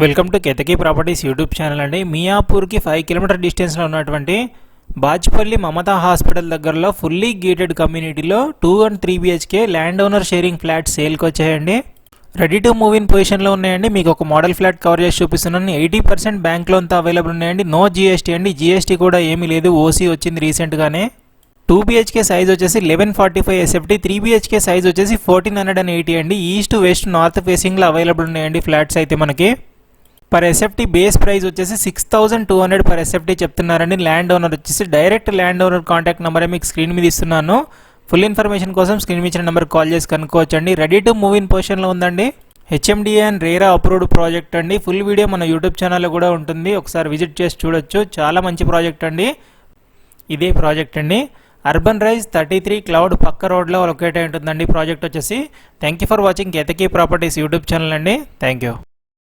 Welcome to Ketaki properties YouTube channel అండి. మియాపూర్కి five kilometre డిస్టెన్స్లో ఉన్నటువంటి బాజ్పల్లి మమతా హాస్పిటల్ దగ్గరలో ఫుల్లీ గేటెడ్ కమ్యూనిటీలో two and three BHK land owner sharing flat సేల్కి వచ్చాయండి. రెడీ టు మూవ్ ఇన్ పొజిషన్లో ఉన్నాయండి. మీకు ఒక మోడల్ ఫ్లాట్ కవర్ చేసి చూపిస్తున్నాను. ఎయిటీ పర్సెంట్ బ్యాంక్ లోన్తో అవైలబుల్ ఉన్నాయండి. నో జీఎస్టీ అండి. జీఎస్టీ కూడా ఏమీ లేదు. ఓసీ వచ్చింది రీసెంట్గానే టూ బీహెచ్కే సైజ్ వచ్చేసి eleven forty five SFT three BHK size వచ్చేసి ఫోర్టీన్ హండ్రెడ్ అండ్ ఎయిటీ అండి. ఈస్ట్ వెస్ట్ నార్త్ ఫేసింగ్లో అవైలబుల్ ఉన్నాయండి ఫ్లాట్స్ అయితే మనకి. పర్ ఎస్ఎఫ్టీ బేస్ ప్రైస్ వచ్చేసి six thousand two hundred per SFT చెప్తున్నారండి. ల్యాండ్ ఓనర్ వచ్చేసి డైరెక్ట్ ల్యాండ్ ఓనర్ కాంటాక్ట్ నెంబరే మీకు స్క్రీన్ మీద ఇస్తున్నాను. ఫుల్ ఇన్ఫర్మేషన్ కోసం స్క్రీన్ మీద ఇచ్చిన నెంబర్ కాల్ చేసి కనుక్కోవచ్చండి. రెడీ టు మూవ్ ఇన్ పొజిషన్లో ఉందండి. HMDA and RERA approved project అండి. ఫుల్ వీడియో మన యూట్యూబ్ ఛానల్లో కూడా ఉంటుంది. ఒకసారి విజిట్ చేసి చూడొచ్చు. చాలా మంచి ప్రాజెక్ట్ అండి. ఇదే ప్రాజెక్ట్ అండి. Urban rise thirty three cloud పక్క రోడ్లో లొకేట్ అయి ఉంటుందండి. ప్రాజెక్ట్ వచ్చేసి. Thank you for watching Ketaki properties YouTube channel అండి. Thank you